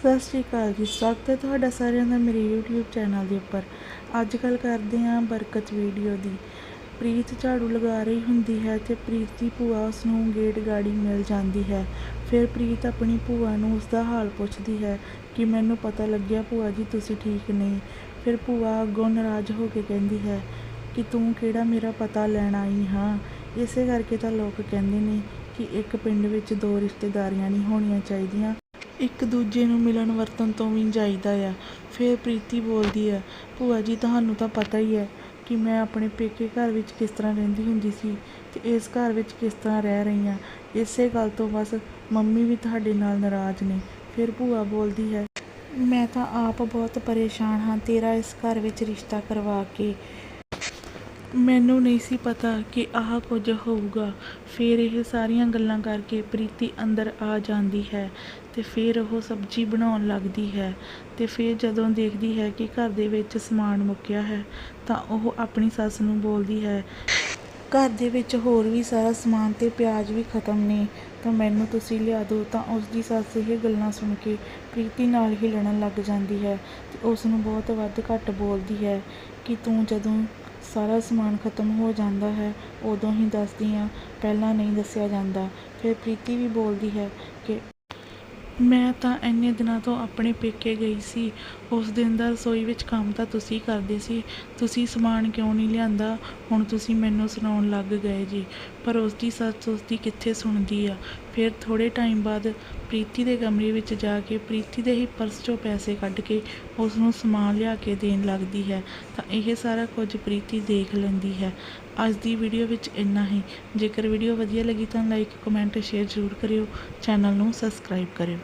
ਸਤਿ ਸ਼੍ਰੀ ਅਕਾਲ ਜੀ, ਸਵਾਗਤ ਹੈ ਤੁਹਾਡਾ ਸਾਰਿਆਂ ਦਾ ਮੇਰੇ YouTube ਚੈਨਲ ਦੇ ਉੱਪਰ। ਅੱਜ ਕੱਲ ਕਰਦੇ ਹਾਂ ਬਰਕਤ ਵੀਡੀਓ ਦੀ। ਪ੍ਰੀਤ ਝਾੜੂ ਲਗਾ ਰਹੀ ਹੁੰਦੀ ਹੈ ਤੇ ਪ੍ਰੀਤ ਦੀ ਭੂਆ ਉਸ ਨੂੰ ਗੇਟ ਗਾੜੀ ਮਿਲ ਜਾਂਦੀ ਹੈ। ਫਿਰ ਪ੍ਰੀਤ ਆਪਣੀ ਭੂਆ ਨੂੰ ਉਸ ਦਾ ਹਾਲ ਪੁੱਛਦੀ ਹੈ ਕਿ ਮੈਨੂੰ ਪਤਾ ਲੱਗਿਆ ਭੂਆ ਜੀ, ਤੁਸੀਂ ਠੀਕ ਨਹੀਂ। ਫਿਰ ਭੂਆ ਅੱਗੋਂ ਨਾਰਾਜ਼ ਹੋ ਕੇ ਕਹਿੰਦੀ ਹੈ ਕਿ ਤੂੰ ਕਿਹੜਾ ਮੇਰਾ ਪਤਾ ਲੈਣ ਆਈ ਹਾਂ? ਇਸੇ ਕਰਕੇ ਤਾਂ ਲੋਕ ਕਹਿੰਦੇ ਨੇ ਕਿ ਇੱਕ ਪਿੰਡ ਵਿੱਚ ਦੋ ਰਿਸ਼ਤੇਦਾਰੀਆਂ ਨਹੀਂ ਹੋਣੀਆਂ ਚਾਹੀਦੀਆਂ। ਇੱਕ ਦੂਜੇ ਨੂੰ ਮਿਲਣ ਵਰਤਣ ਤੋਂ ਵੀ ਜਾਈਦਾ ਆ। ਫਿਰ ਪ੍ਰੀਤੀ ਬੋਲਦੀ ਆ, ਭੂਆ ਜੀ, ਤੁਹਾਨੂੰ ਤਾਂ ਪਤਾ ਹੀ ਹੈ ਕਿ ਮੈਂ ਆਪਣੇ ਪੇਕੇ ਘਰ ਵਿੱਚ ਕਿਸ ਤਰ੍ਹਾਂ ਰਹਿੰਦੀ ਹੁੰਦੀ ਸੀ ਤੇ ਇਸ ਘਰ ਵਿੱਚ ਕਿਸ ਤਰ੍ਹਾਂ ਰਹਿ ਰਹੀ ਹਾਂ ਇਸੇ ਗੱਲ ਤੋਂ ਬਸ ਮੰਮੀ ਵੀ ਤੁਹਾਡੇ ਨਾਲ ਨਾਰਾਜ਼ ਨੇ। ਫਿਰ ਭੂਆ ਬੋਲਦੀ ਹੈ, ਮੈਂ ਤਾਂ ਆਪ ਬਹੁਤ ਪਰੇਸ਼ਾਨ ਹਾਂ ਤੇਰਾ ਇਸ ਘਰ ਵਿੱਚ ਰਿਸ਼ਤਾ ਕਰਵਾ ਕੇ। ਮੈਨੂੰ ਨਹੀਂ ਸੀ ਪਤਾ ਕਿ ਆਹ ਕੁਝ ਹੋਊਗਾ। ਫਿਰ ਇਹ ਸਾਰੀਆਂ ਗੱਲਾਂ ਕਰਕੇ ਪ੍ਰੀਤੀ ਅੰਦਰ ਆ ਜਾਂਦੀ ਹੈ ਤੇ ਫਿਰ ਉਹ ਸਬਜ਼ੀ ਬਣਾਉਣ ਲੱਗਦੀ ਹੈ ਤੇ ਫਿਰ ਜਦੋਂ ਦੇਖਦੀ ਹੈ ਕਿ ਘਰ ਦੇ ਵਿੱਚ ਸਮਾਨ ਮੁੱਕਿਆ ਹੈ, ਤਾਂ ਉਹ ਆਪਣੀ ਸੱਸ ਨੂੰ ਬੋਲਦੀ ਹੈ, ਘਰ ਦੇ ਵਿੱਚ ਹੋਰ ਵੀ ਸਾਰਾ ਸਮਾਨ ਤੇ ਪਿਆਜ਼ ਵੀ ਖਤਮ ਨੇ, ਤਾਂ ਮੈਨੂੰ ਤੁਸੀਂ ਲਿਆ ਦਿਓ। ਤਾਂ ਉਸ ਦੀ ਸੱਸ ਇਹ ਗੱਲਾਂ ਸੁਣ ਕੇ ਪ੍ਰੀਤੀ ਨਾਲ ਹੀ ਲੜਨ ਲੱਗ ਜਾਂਦੀ ਹੈ ਤੇ ਉਸ ਨੂੰ ਬਹੁਤ ਵੱਧ ਘੱਟ ਬੋਲਦੀ ਹੈ ਕਿ ਤੂੰ ਜਦੋਂ ਸਾਰਾ ਸਮਾਨ ਖਤਮ ਹੋ ਜਾਂਦਾ ਹੈ, ਉਦੋਂ ਹੀ ਦੱਸਦੀ ਹਾਂ ਪਹਿਲਾਂ ਨਹੀਂ ਦੱਸਿਆ ਜਾਂਦਾ। ਫਿਰ ਪ੍ਰੀਤੀ ਵੀ ਬੋਲਦੀ ਹੈ ਕਿ ਮੈਂ ਤਾਂ ਇੰਨੇ ਦਿਨਾਂ ਤੋਂ ਆਪਣੇ ਪੇਕੇ ਗਈ ਸੀ। ਉਸ ਦਿਨ ਦਾ ਰਸੋਈ ਵਿੱਚ ਕੰਮ ਤਾਂ ਤੁਸੀਂ ਕਰਦੇ ਸੀ। ਤੁਸੀਂ ਸਮਾਨ ਕਿਉਂ ਨਹੀਂ ਲਿਆਂਦਾ? ਹੁਣ ਤੁਸੀਂ ਮੈਨੂੰ ਸੁਣਾਉਣ ਲੱਗ ਗਏ ਜੀ। ਪਰ ਉਸ ਦੀ ਸੱਸ ਉਸ ਦੀ ਕਿੱਥੇ ਸੁਣਦੀ ਆ? ਫਿਰ ਥੋੜ੍ਹੇ ਟਾਈਮ ਬਾਅਦ ਪ੍ਰੀਤੀ ਦੇ ਕਮਰੇ ਵਿੱਚ ਜਾ ਕੇ ਪ੍ਰੀਤੀ ਦੇ ਹੀ ਪਰਸ 'ਚੋਂ ਪੈਸੇ ਕੱਢ ਕੇ ਉਸ ਨੂੰ ਸਮਾਨ ਲਿਆ ਕੇ ਦੇਣ ਲੱਗਦੀ ਹੈ, ਤਾਂ ਇਹ ਸਾਰਾ ਕੁਝ ਪ੍ਰੀਤੀ ਦੇਖ ਲੈਂਦੀ ਹੈ। ਅੱਜ ਦੀ ਵੀਡੀਓ ਵਿੱਚ ਇੰਨਾ ਹੀ। ਜੇਕਰ ਵੀਡੀਓ ਵਧੀਆ ਲੱਗੀ ਤਾਂ ਲਾਈਕ ਕਮੈਂਟ ਸ਼ੇਅਰ ਜ਼ਰੂਰ ਕਰਿਓ। ਚੈਨਲ ਨੂੰ ਸਬਸਕ੍ਰਾਈਬ ਕਰਿਓ।